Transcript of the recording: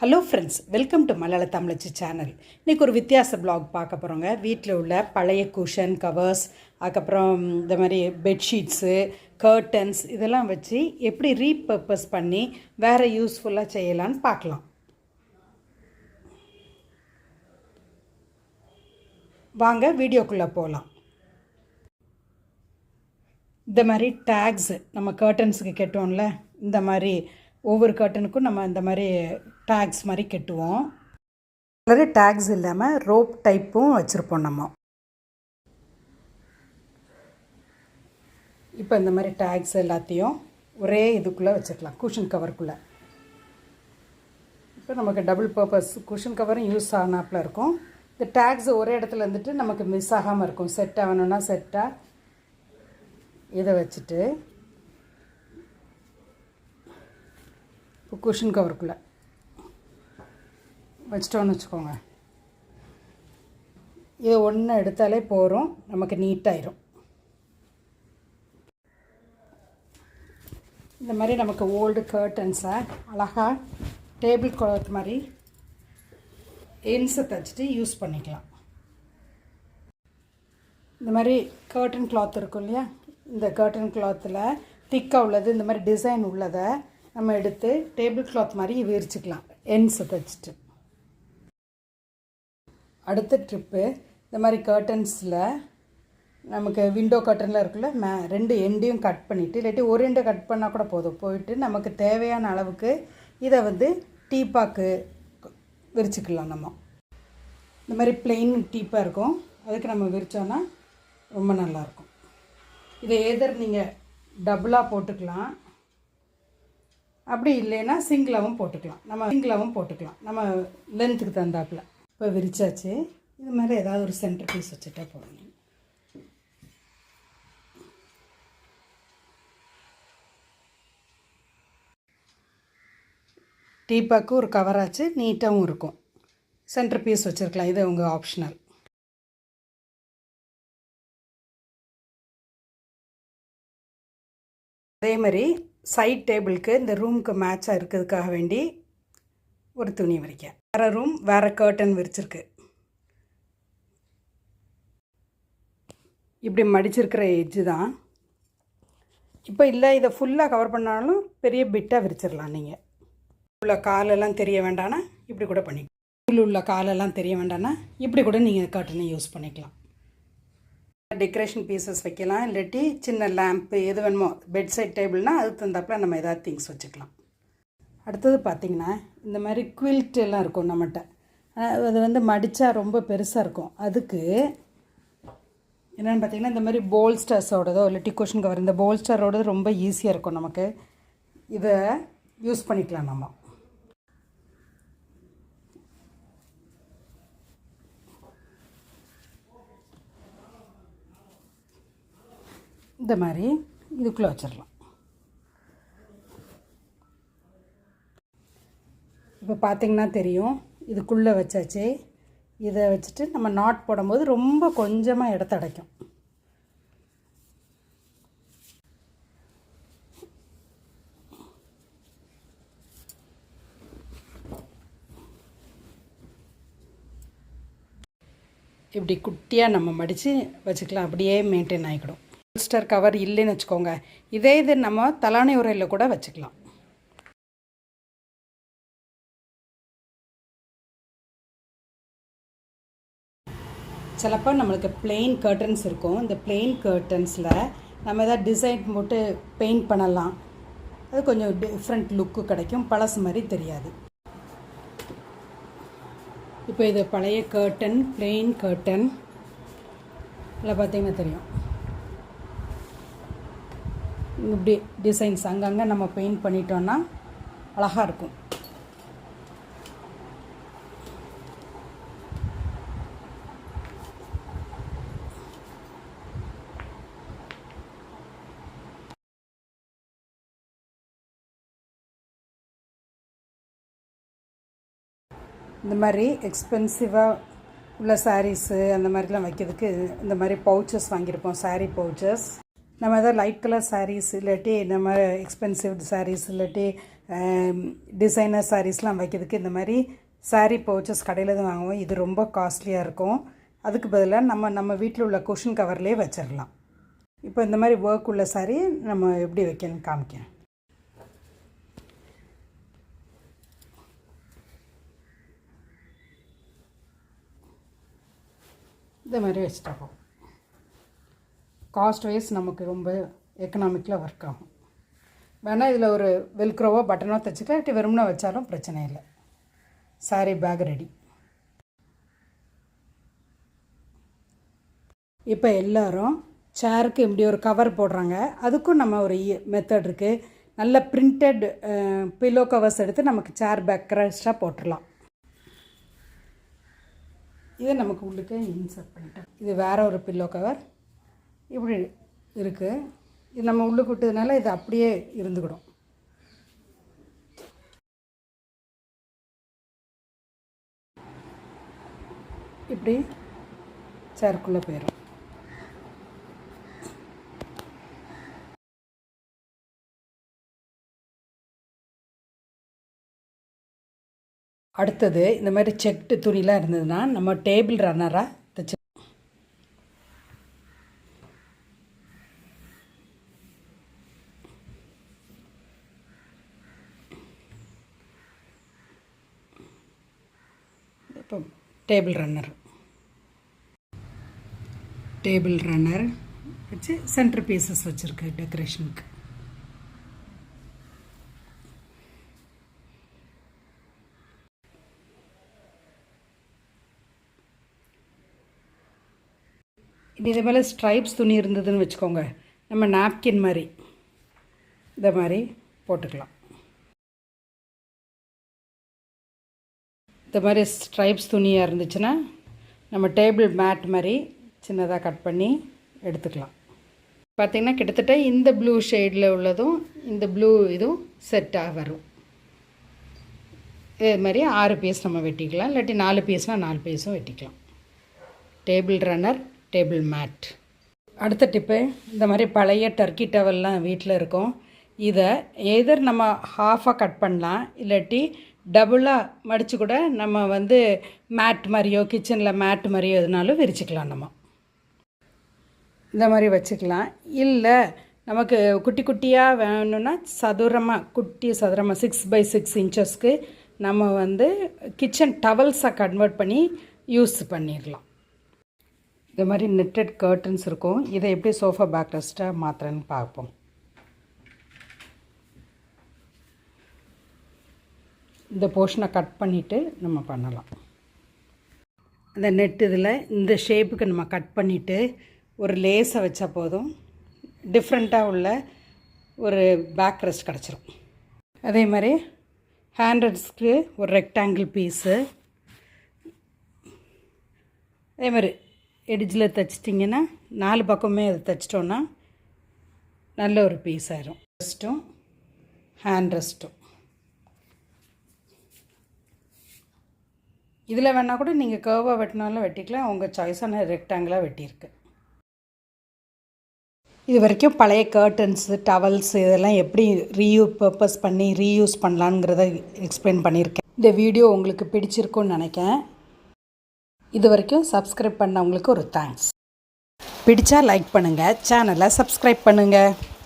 Hello friends welcome to மலையாள தமிழச்சி channel இன்றைக்கி ஒரு வித்தியாச பிளாக் பார்க்க போகிறோங்க வீட்டில் உள்ள பழைய குஷன் கவர்ஸ் அதுக்கப்புறம் இந்த மாதிரி பெட்ஷீட்ஸு கர்டன்ஸ் இதெல்லாம் வச்சு எப்படி ரீபர்பஸ் பண்ணி வேறு யூஸ்ஃபுல்லாக செய்யலான்னு பார்க்கலாம். வாங்க வீடியோக்குள்ளே போகலாம் இந்த மாதிரி டேக்ஸு நம்ம கர்டன்ஸுக்கு கெட்டோம்ல இந்த மாதிரி ஒவ்வொரு கர்டனுக்கும் நம்ம இந்த மாதிரி டேக்ஸ் மாதிரி கெட்டுவோம். கலரு டேக்ஸ் இல்லாமல் ரோப் டைப்பும் வச்சுருப்போம் நம்ம. இப்போ இந்த மாதிரி டேக்ஸ் எல்லாத்தையும் ஒரே இதுக்குள்ளே வச்சுக்கலாம் குஷன் கவருக்குள்ளே இப்போ நமக்கு டபுள் பர்பஸ் குஷன் கவரும் யூஸ் ஆனாப்பில் இருக்கும். இந்த டேக்ஸ் ஒரே இடத்துல இருந்துட்டு நமக்கு மிஸ் ஆகாமல் இருக்கும். செட் ஆகணும்னா செட்டாக இதை வச்சுட்டு இப்போ குஷன் கவருக்குள்ளே வச்சிட்டோன்னு வச்சுக்கோங்க. இதை ஒன்று எடுத்தாலே போகிறோம் நமக்கு நீட்டாயிரும் இந்த மாதிரி நமக்கு ஓல்டு கர்டன்ஸை அழகாக டேபிள் கிளாத் மாதிரி என்ஸை தைச்சிட்டு யூஸ் பண்ணிக்கலாம். இந்த மாதிரி கர்டன் கிளாத் இருக்கும் இல்லையா? இந்த கர்டன் கிளாத்தில் திக்காக உள்ளது இந்த மாதிரி டிசைன் உள்ளதை நம்ம எடுத்து டேபிள் கிளாத் மாதிரி விரிச்சிக்கலாம். என்ஸை தைச்சிட்டு. அடுத்த ட்ரிப்பு இந்த மாதிரி கர்டன்ஸில் நமக்கு விண்டோ கர்ட்டனில் இருக்குல்ல மே ரெண்டு எண்டையும் கட் பண்ணிவிட்டு இல்லாட்டி ஒரு எண்டை கட் பண்ணால் கூட போதும். போயிட்டு நமக்கு தேவையான அளவுக்கு இதை வந்து டீப்பாக்கு விரிச்சுக்கலாம் நம்ம. இந்த மாதிரி பிளெயின் டீப்பாக இருக்கும். அதுக்கு நம்ம விரித்தோன்னா ரொம்ப நல்லாயிருக்கும் இதை எதர் நீங்கள் டபுளாக போட்டுக்கலாம். அப்படி இல்லைன்னா சிங்கிளாகவும் போட்டுக்கலாம். நம்ம சிங்கிளாகவும் போட்டுக்கலாம். நம்ம லென்த்துக்கு தந்தாப்பில் இப்போ விரிச்சாச்சு. இது மாதிரி ஏதாவது ஒரு சென்டர் பீஸ் வச்சுட்டா போதும். டீப்பாக்கு ஒரு கவராச்சு நீட்டாகவும் இருக்கும். சென்டர் பீஸ் வச்சுருக்கலாம் இது உங்கள் ஆப்ஷனல் அதே மாதிரி சைட் டேபிளுக்கு இந்த ரூமுக்கு மேட்சாக இருக்கிறதுக்காக வேண்டி ஒரு துணி விரிக்க. வேறு ரூம் வேறு கேர்டன் விரிச்சிருக்கு. இப்படி மடிச்சிருக்கிற எஜ்ஜு தான். இப்போ இல்லை இதை ஃபுல்லாக கவர் பண்ணாலும் பெரிய பிட்டாக விரிச்சிடலாம் நீங்கள் உள்ள காலெல்லாம் தெரிய வேண்டானா இப்படி கூட பண்ணிக்கலாம் உள்ள உள்ள காலெல்லாம் தெரிய வேண்டானா இப்படி கூட நீங்கள் கர்டனை யூஸ் பண்ணிக்கலாம். டெக்கரேஷன் பீசஸ் வைக்கலாம் இல்லாட்டி சின்ன லேம்ப்பு எது வேணுமோ பெட் சைட் டேபிள்னால் அதுக்கு தந்தாப்பில் நம்ம ஏதாவது திங்ஸ் வச்சுக்கலாம். அடுத்தது பார்த்திங்கன்னா இந்த மாதிரி குவில்ட் எல்லாம் இருக்கும் நம்மகிட்ட. அது வந்து மடித்தா ரொம்ப பெருசாக இருக்கும். அதுக்கு என்னென்னு பார்த்தீங்கன்னா இந்த மாதிரி போல்ஸ்டர்ஸோடதோ இல்லை கொஷின் கவர் இந்த போல்ஸ்டரோடது ரொம்ப ஈஸியாக இருக்கும் நமக்கு. இதை யூஸ் பண்ணிக்கலாம் நம்ம. இந்த மாதிரி இதுக்குள்ளே வச்சிடலாம் இப்போ பார்த்திங்கன்னா தெரியும். இதுக்குள்ளே வச்சாச்சு. இதை வச்சுட்டு நம்ம நாட் போடும்போது ரொம்ப கொஞ்சமாக இடத்த அடைக்கும். இப்படி குட்டியாக நம்ம மடித்து வச்சுக்கலாம். அப்படியே மெயின்டைன் ஆகிக்கிடும். போல்ஸ்டர் கவர் இல்லைன்னு வச்சுக்கோங்க. இதே இது நம்ம தலானை உரையில் கூட வச்சுக்கலாம். சிலப்போ நம்மளுக்கு பிளெயின் கர்டன்ஸ் இருக்கும். இந்த பிளெயின் கர்டன்ஸில் நம்ம எதாவது டிசைன் போட்டு பெயிண்ட் பண்ணலாம். அது கொஞ்சம் டிஃப்ரெண்ட் லுக்கு கிடைக்கும். பழசு மாதிரி தெரியாது. இப்போ இது பழைய கர்டன் பிளெயின் கர்டன் இதில் பார்த்தீங்கன்னா தெரியும். இப்படி டிசைன்ஸ் அங்கங்கே நம்ம பெயிண்ட் பண்ணிட்டோன்னா அழகாக இருக்கும். இந்த மாதிரி எக்ஸ்பென்சிவாக உள்ள சாரீஸு அந்த மாதிரிலாம் வைக்கிறதுக்கு இந்த மாதிரி பவுச்சஸ் வாங்கியிருப்போம் சாரீ பவுச்சஸ் நம்ம எதாவது லைட் கலர் சாரீஸ் இல்லாட்டி நம்ம எக்ஸ்பென்சிவ் சாரீஸ் இல்லாட்டி டிசைனர் சாரீஸ்லாம் வைக்கிறதுக்கு இந்த மாதிரி சாரீ பவுச்சஸ் கடையில் தான் வாங்குவோம். இது ரொம்ப காஸ்ட்லியாக இருக்கும். அதுக்கு பதிலாக நம்ம நம்ம வீட்டில் உள்ள குஷன் கவர்லேயே வச்சிடலாம் இப்போ இந்த மாதிரி ஒர்க் உள்ள saree நம்ம எப்படி வைக்கணும்னு காமிக்கிறேன். இந்த மாதிரி வச்சுட்டா காஸ்ட் வைஸ் நமக்கு ரொம்ப எக்கனாமிக்கில் ஒர்க் ஆகும். வேணால் இதில் ஒரு வெல்க்ரோவோ பட்டனோ தைச்சிக்கலாம் இல்லாட்டி வெறும்னா வச்சாலும் பிரச்சனை இல்லை. சாரி பேக் ரெடி இப்போ எல்லோரும் சேருக்கு இப்படி ஒரு கவர் போடுறாங்க. அதுக்கும் நம்ம ஒரு மெத்தட் இருக்குது நல்ல பிரிண்டட் பில்லோ கவர்ஸ் எடுத்து நமக்கு சேர் பேக் க்ரஷ்டாக போட்டுடலாம் இதை நமக்கு உள்ளுக்கு இன்சர்ட் பண்ணிட்டோம். இது வேறு ஒரு பில்லோ கவர் இப்படி இருக்குது இது நம்ம உள்ளுக்கு விட்டதுனால இது அப்படியே இருந்துக்கிடும். இப்படி சேருக்குள்ளே போயிடும் அடுத்தது இந்த மாதிரி செக்டு துணிலாம் இருந்ததுன்னா நம்ம டேபிள் ரன்னராக தைச்சு இப்போ டேபிள் ரன்னர் டேபிள் ரன்னர் வச்சு சென்டர் பீசஸ் வச்சுருக்கு டெக்கரேஷனுக்கு இது இதே போல் ஸ்ட்ரைப்ஸ் துணி இருந்ததுன்னு வச்சுக்கோங்க. நம்ம நாப்கின் மாதிரி. இந்த மாதிரி போட்டுக்கலாம். இந்த மாதிரி ஸ்ட்ரைப்ஸ் துணியாக இருந்துச்சுன்னா நம்ம டேபிள் மேட் மாதிரி சின்னதாக கட் பண்ணி எடுத்துக்கலாம். பார்த்திங்கன்னா கிட்டத்தட்ட இந்த ப்ளூ ஷேடில் உள்ளதும் இந்த ப்ளூ இதுவும் செட்டாக வரும். இதே மாதிரி ஆறு பீஸ் நம்ம வெட்டிக்கலாம். இல்லாட்டி நாலு பீஸ்னால் நாலு பீஸும் வெட்டிக்கலாம். Table runner table mat. அடுத்த டிப்பு இந்த மாதிரி பழைய டர்க்கி டவல்லாம் வீட்டில் இருக்கும். இதை எதர் நம்ம ஹாஃபாக கட் பண்ணலாம் இல்லாட்டி டபுளாக மடித்து கூட நம்ம வந்து மேட் மாதிரியோ கிச்சனில் மேட் மாதிரியோ எதுனாலும் விரிச்சுக்கலாம் நம்ம. இந்த மாதிரி வச்சுக்கலாம். இல்லை நமக்கு குட்டி குட்டியாக வேணும்னா சதுரமாக குட்டி சதுரமாக சிக்ஸ் பை சிக்ஸ் இன்ச்சஸ்க்கு நம்ம வந்து கிச்சன் டவல்ஸை கன்வெர்ட் பண்ணி யூஸ் பண்ணிடலாம் இந்த மாதிரி நெட்டட் கர்டன்ஸ் இருக்கும். இதை எப்படி சோஃபா பேக் ரெஸ்ட்டாக மாற்றுறேன்னு பார்ப்போம். இந்த போர்ஷனை கட் பண்ணிவிட்டு நம்ம பண்ணலாம். அந்த நெட் இதில் இந்த ஷேப்புக்கு நம்ம கட் பண்ணிவிட்டு ஒரு லேஸை வச்சா போதும். டிஃப்ரெண்ட்டாக உள்ள ஒரு பேக் ரெஸ்ட் கிடச்சிரும். அதே மாதிரி ஹேண்ட்ரட்ஸ்க்கு ஒரு ரெக்டாங்கிள் பீஸு அதே மாதிரி எடிஜில் தைச்சிட்டிங்கன்னா நாலு பக்கமே அதை தைச்சிட்டோன்னா நல்ல ஒரு பீஸ் ஆயிரும். ரெஸ்ட்டும் ஹேண்ட் ரெஸ்ட்டும் இதில் வேணால் கூட நீங்கள் கேர்வாக வெட்டினாலும் வெட்டிக்கலாம். உங்கள் சாய்ஸான ரெக்டாங்கிளாக வெட்டியிருக்கு. இது வரைக்கும் பழைய கர்டன்ஸு டவல்ஸ் இதெல்லாம் எப்படி ரீயூ பர்பஸ் பண்ணி ரீயூஸ் பண்ணலாங்கிறத எக்ஸ்பிளைன் பண்ணியிருக்கேன். இந்த வீடியோ உங்களுக்கு பிடிச்சிருக்குன்னு நினைக்கிறேன். இது வரைக்கும் சப்ஸ்கிரைப் பண்ணவங்களுக்கு ஒரு தேங்க்ஸ் பிடிச்சா லைக் பண்ணுங்கள் சேனலை சப்ஸ்கிரைப் பண்ணுங்கள்